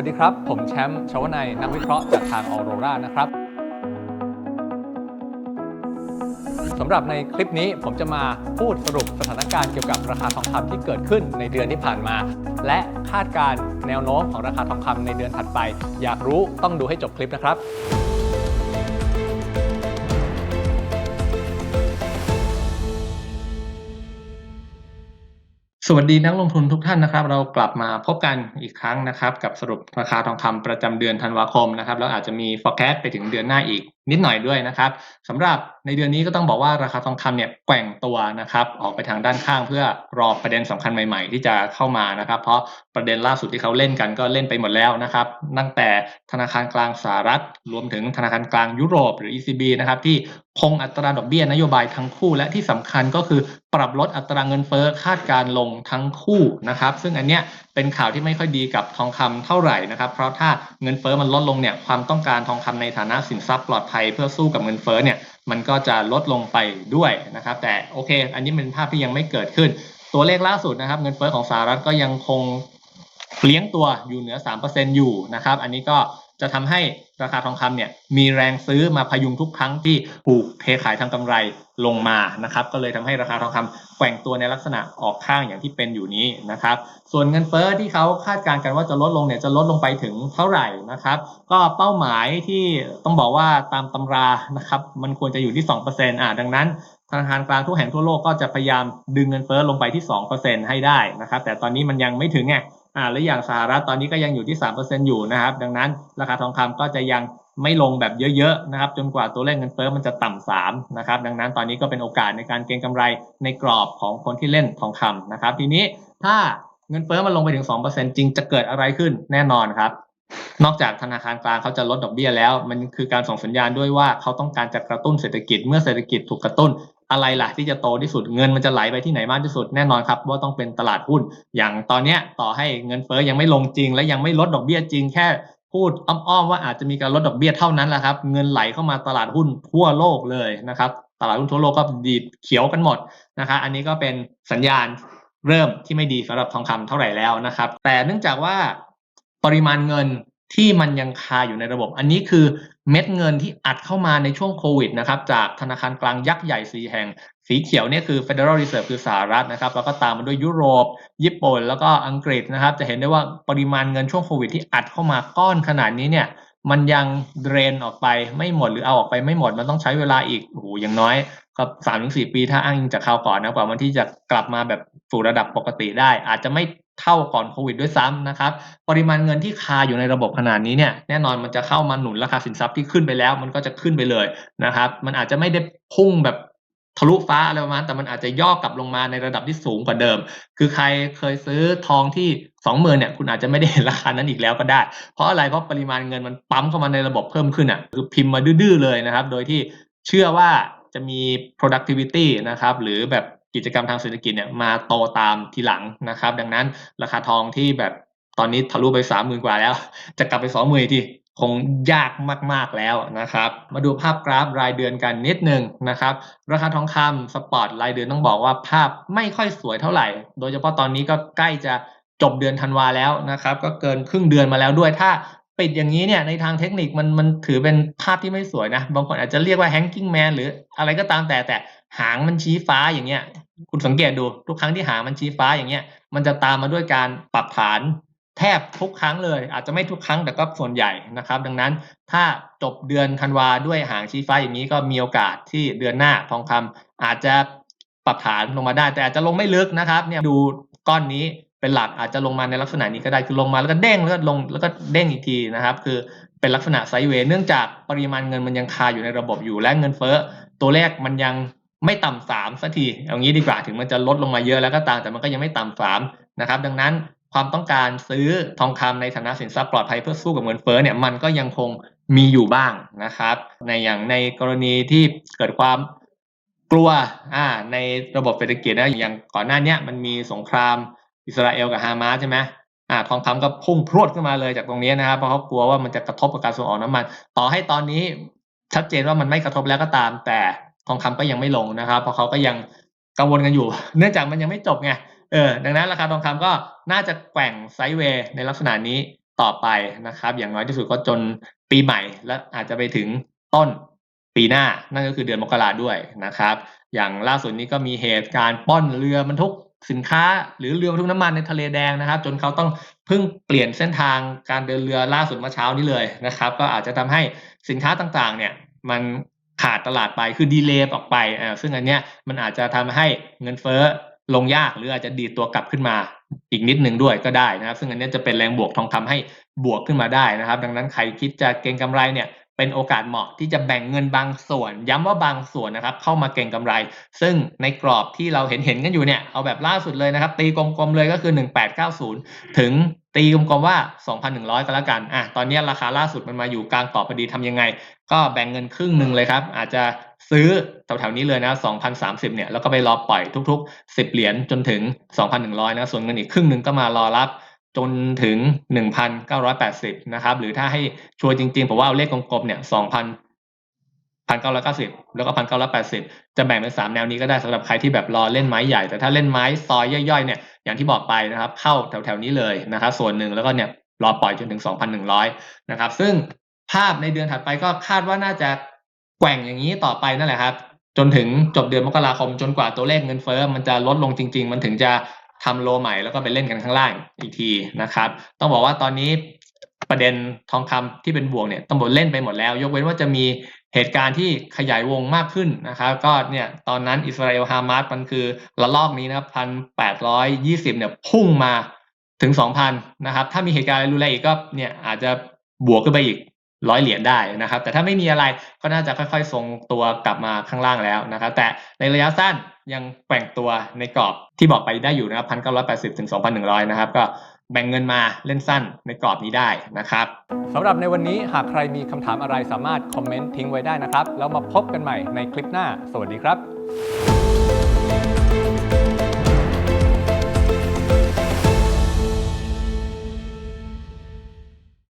วัสดีครับ ผมแชมป์ชวนายนักวิเคราะห์จากทางออโรรานะครับสำหรับในคลิปนี้ผมจะมาพูดสรุปสถานการณ์เกี่ยวกับราคาทองคำที่เกิดขึ้นในเดือนที่ผ่านมา และคาดการณ์แนวโน้มของราคาทองคำในเดือนถัดไป อยากรู้ต้องดูให้จบคลิปนะครับ สวัสดีนักลงทุนทุกท่านนะครับ เรากลับมาพบกันอีกครั้งนะครับ กับสรุปราคาทองคำประจำเดือนธันวาคมนะครับแล้วอาจจะมี forecast ไปถึงเดือนหน้าอีกนิดหน่อยด้วยนะครับสำหรับในเดือนนี้ก็ต้องบอกว่าราคาทองคำเนี่ยแกว่งตัวนะครับ ออกไปทางด้านข้างเพื่อรอประเด็นสำคัญใหม่ๆ ที่จะเข้ามานะครับ เพราะประเด็นล่าสุดที่เขาเล่นกันก็เล่นไปหมดแล้วนะครับ ตั้งแต่ธนาคารกลางสหรัฐ รวมถึงธนาคารกลางยุโรปหรือ ECB นะครับที่คงอัตราดอกเบี้ยนโยบายทั้งคู่และที่สำคัญก็คือปรับลดอัตราเงินเฟ้อคาดการลงทั้งคู่นะครับ ซึ่งอันเนี้ย เป็นข่าวที่ไม่ค่อยดีกับทองคำเท่าไหร่นะครับ เพราะถ้าเงินเฟ้อมันลดลงเนี่ยความต้องการทองคำในฐานะสินทรัพย์ปลอดภัยเพื่อสู้กับเงินเฟ้อเนี่ยมันก็จะลดลงไปด้วยนะครับ แต่โอเค อันนี้เป็นภาพที่ยังไม่เกิดขึ้น ตัวเลขล่าสุดนะครับ เงินเฟ้อของสหรัฐก็ยังคงเลี้ยงตัวอยู่เหนือ 3%อยู่นะครับ อันนี้ก็ จะทำให้ราคาทองคำเนี่ยมีแรงซื้อมาพยุงทุกครั้งที่ถูกเทขายทางกำไรลงมานะครับ ก็เลยทำให้ราคาทองคำแกว่งตัวในลักษณะออกข้างอย่างที่เป็นอยู่นี้นะครับ ส่วนเงินเฟ้อที่เขาคาดการณ์กันว่าจะลดลงเนี่ยจะลดลงไปถึงเท่าไหร่นะครับ ก็เป้าหมายที่ต้องบอกว่าตามตำรานะครับมันควรจะอยู่ที่ 2%อ่าดังนั้นธนาคารกลางทุกแห่งทั่วโลกก็จะพยายามดึงเงินเฟ้อลงไปที่ 2%ให้ได้นะครับ แต่ตอนนี้มันยังไม่ถึงไง อ่าและอย่างสหรัฐตอนนี้ก็ยังอยู่ที่ 3%อยู่นะครับ ดังนั้นราคาทองคำก็จะยังไม่ลงแบบเยอะๆนะครับจนกว่าตัวเลขเงินเฟ้อมันจะต่ำ3นะครับดังนั้นตอนนี้ก็เป็นโอกาสในการเก็งกำไรในกรอบของคนที่เล่นทองคำนะครับ ทีนี้ถ้าเงินเฟ้อมันลงไปถึง 2%จริงจะเกิดอะไรขึ้นแน่นอนครับ นอกจากธนาคารกลางเขาจะลดดอกเบี้ยแล้ว มันคือการส่งสัญญาณด้วยว่าเขาต้องการจะกระตุ้นเศรษฐกิจเมื่อเศรษฐกิจถูกกระตุ้น อะไรล่ะที่จะโตที่สุดเงินมันจะไหลไปที่ไหนมากที่สุดแน่นอนครับว่าต้องเป็นตลาดหุ้น อย่างตอนเนี้ยต่อให้เงินเฟ้อยังไม่ลงจริง และยังไม่ลดดอกเบี้ยจริงแค่พูดอ้อมๆว่าอาจจะมีการลดดอกเบี้ยเท่านั้นแหละครับ เงินไหลเข้ามาตลาดหุ้นทั่วโลกเลยนะครับ ตลาดหุ้นทั่วโลกก็ดีดเขียวกันหมดนะครับอันนี้ก็เป็นสัญญาณเริ่มที่ไม่ดีสำหรับทองคำเท่าไหร่แล้วนะครับ แต่เนื่องจากว่าปริมาณเงินที่มันยังคาอยู่ในระบบ อันนี้คือ เม็ดเงินที่อัดเข้ามาในช่วงโควิดนะครับจากธนาคารกลางยักษ์ใหญ่สีแห่ง สีเขียวเนี่ยคือ Federal Reserve คือสหรัฐนะครับแล้วก็ตามมาด้วยยุโรป ญี่ปุ่น แล้วก็อังกฤษนะครับ จะเห็นได้ว่าปริมาณเงินช่วงโควิดที่อัดเข้ามาก้อนขนาดนี้เนี่ยมันยังเดรนออกไปไม่หมดหรือเอาออกไปไม่หมดมันต้องใช้เวลาอีกโอ้โหอย่างน้อยก็สามถึงสี่ปีถ้าอ้างอิงจากคราวก่อนนะกว่ามันที่จะกลับมาแบบสู่ระดับปกติได้ อาจจะไม่ เท่าก่อนโควิดด้วยซ้ำนะครับปริมาณเงินที่คาอยู่ในระบบขนาดนี้เนี่ยแน่นอนมันจะเข้ามาหนุนราคาสินทรัพย์ที่ขึ้นไปแล้ว มันก็จะขึ้นไปเลยนะครับ มันอาจจะไม่ได้พุ่งแบบทะลุฟ้าอะไรประมาณแต่มันอาจจะย่อกลับลงมาในระดับที่สูงกว่าเดิม คือใครเคยซื้อทองที่สองหมื่นเนี่ยคุณอาจจะไม่ได้เห็นราคานั้นอีกแล้วก็ได้ เพราะอะไรเพราะปริมาณเงินมันปั๊มเข้ามาในระบบเพิ่มขึ้นอะคือพิมพ์มาดื้อเลยนะครับ โดยที่เชื่อว่าจะมี productivity นะครับหรือแบบ กิจกรรมทางเศรษฐกิจเนี่ยมาโตตามทีหลังนะครับ ดังนั้นราคาทองที่แบบตอนนี้ทะลุไปสามหมื่นกว่าแล้ว จะกลับไปสองหมื่นทีคงยากมาก ๆ แล้วนะครับ มาดูภาพกราฟรายเดือนกันนิดนึงนะครับ ราคาทองคำสปอร์ตรายเดือนต้องบอกว่าภาพไม่ค่อยสวยเท่าไหร่ โดยเฉพาะตอนนี้ก็ใกล้จะจบเดือนธันวาแล้วนะครับ ก็เกินครึ่งเดือนมาแล้วด้วย ถ้า ปิดอย่างนี้เนี่ยในทางเทคนิคมันมันถือเป็นภาพที่ไม่สวยนะ บางคนอาจจะเรียกว่า hanging man หรืออะไรก็ตามแต่แต่หางมันชี้ฟ้าอย่างเงี้ย คุณสังเกตดูทุกครั้งที่หางมันชี้ฟ้าอย่างเงี้ย มันจะตามมาด้วยการปรับฐานแทบทุกครั้งเลย อาจจะไม่ทุกครั้งแต่ก็ส่วนใหญ่นะครับ ดังนั้นถ้าจบเดือนธันวาด้วยหางชี้ฟ้าอย่างนี้ก็มีโอกาสที่เดือนหน้าทองคำอาจจะปรับฐานลงมาได้ แต่อาจจะลงไม่ลึกนะครับเนี่ยดูก้อนนี้ เป็นหลักอาจจะลงมาในลักษณะนี้ก็ได้คือลงมาแล้วก็เด้งแล้วก็ลงแล้วก็เด้งอีกทีนะครับ คือเป็นลักษณะไซด์เวย์เนื่องจากปริมาณเงินมันยังคาอยู่ในระบบอยู่และเงินเฟ้อตัวเลขมันยังไม่ต่ำสามสักทีเอางี้ดีกว่าถึงมันจะลดลงมาเยอะแล้วก็ตามแต่มันก็ยังไม่ต่ำสามนะครับ ดังนั้นความต้องการซื้อทองคำในฐานะสินทรัพย์ปลอดภัยเพื่อสู้กับเงินเฟ้อเนี่ยมันก็ยังคงมีอยู่บ้างนะครับ ในอย่างในกรณีที่เกิดความกลัวอ่าในระบบเศรษฐกิจนะอย่างก่อนหน้านี้มันมีสงคราม อิสราเอลกับฮามาสใช่ไหมอ่าทองคำก็พุ่งพรวดขึ้นมาเลยจากตรงนี้นะครับเพราะเขากลัวว่ามันจะกระทบกับการส่งออกน้ำมัน ต่อให้ตอนนี้ชัดเจนว่ามันไม่กระทบแล้วก็ตาม แต่ทองคำก็ยังไม่ลงนะครับเพราะเขาก็ยังกังวลกันอยู่ เนื่องจากมันยังไม่จบไงเออดังนั้นราคาทองคำก็น่าจะแกว่งไซด์เวย์ในลักษณะนี้ต่อไปนะครับ อย่างน้อยที่สุดก็จนปีใหม่ และอาจจะไปถึงต้นปีหน้านั่นก็คือเดือนมกราด้วยนะครับ อย่างล่าสุดนี้ก็มีเหตุการณ์ปล้นเรือบรรทุก สินค้าหรือเรือบรรทุกน้ำมันในทะเลแดงนะครับ จนเขาต้องเพิ่งเปลี่ยนเส้นทางการเดินเรือล่าสุดเมื่อเช้านี้เลยนะครับ ก็อาจจะทำให้สินค้าต่างๆ เนี่ยมันขาดตลาดไปคือดีเลย์ออกไปอ่าซึ่งอันเนี้ยมันอาจจะทำให้เงินเฟ้อลงยากหรืออาจจะดีดตัวกลับขึ้นมาอีกนิดหนึ่งด้วยก็ได้นะครับ ซึ่งอันเนี้ยจะเป็นแรงบวกทองคำให้บวกขึ้นมาได้นะครับ ดังนั้นใครคิดจะเก็งกำไรเนี่ย เป็นโอกาสเหมาะที่จะแบ่งเงินบางส่วน ย้ำว่าบางส่วนนะครับ เข้ามาเก็งกำไร ซึ่งในกรอบที่เราเห็นเห็นกันอยู่เนี่ยเอาแบบล่าสุดเลยนะครับ ตีกลมๆเลยก็คือ 1890 ถึงตีกลมๆว่า 2,100 ก็แล้วกันอะตอนนี้ราคาล่าสุดมันมาอยู่กลางกรอบพอดีทำยังไง ก็แบ่งเงินครึ่งหนึ่งเลยครับ อาจจะซื้อแถวๆนี้เลยนะ2,030 เนี่ย แล้วก็ไปรอปล่อยทุกๆ 10 เหรียญจนถึง 2,100 นะ ส่วนเงินอีกครึ่งหนึ่งก็มารอรับ จนถึง 1,980 นะครับ หรือถ้าให้ชัวร์จริง ๆ ผมว่าเอาเลขกลมๆเนี่ย 2,000 1,990 แล้วก็ 1,980 จะแบ่งเป็น 3 แนวนี้ก็ได้สำหรับใครที่แบบรอเล่นไม้ใหญ่ แต่ถ้าเล่นไม้ซอยย่อยๆ เนี่ย อย่างที่บอกไปนะครับ เข้าแถวๆนี้เลยนะครับ ส่วนหนึ่งแล้วก็เนี่ยรอปล่อยจนถึง 2,100 นะครับ ซึ่งภาพในเดือนถัดไปก็คาดว่าน่าจะแกว่งอย่างนี้ต่อไปนั่นแหละครับ จนถึงจบเดือนมกราคมจนกว่าตัวเลขเงินเฟ้อมันจะลดลงจริง ๆ มันถึงจะ ทำโลใหม่แล้วก็ไปเล่นกันข้างล่างอีกทีนะครับ ต้องบอกว่าตอนนี้ประเด็นทองคำที่เป็นบวกเนี่ยต้องบอกเล่นไปหมดแล้ว ยกเว้นว่าจะมีเหตุการณ์ที่ขยายวงมากขึ้นนะครับ ก็เนี่ยตอนนั้นอิสราเอลฮามาสมันคือระลอกนี้นะครับพันแปดร้อยยี่สิบเนี่ยพุ่งมาถึงสองพันนะครับ ถ้ามีเหตุการณ์อะไรรุนแรงอีกก็เนี่ยอาจจะบวกขึ้นไปอีก ร้อยเหรียญได้นะครับ แต่ถ้าไม่มีอะไรก็น่าจะค่อยๆทรงตัวกลับมาข้างล่างแล้วนะครับ แต่ในระยะสั้นยังแกว่งตัวในกรอบที่บอกไปได้อยู่นะครับพันเก้าร้อยแปดสิบถึงสองพันหนึ่งร้อยนะครับ ก็แบ่งเงินมาเล่นสั้นในกรอบนี้ได้นะครับสำหรับในวันนี้หากใครมีคำถามอะไรสามารถคอมเมนต์ทิ้งไว้ได้นะครับ แล้วมาพบกันใหม่ในคลิปหน้า สวัสดีครับ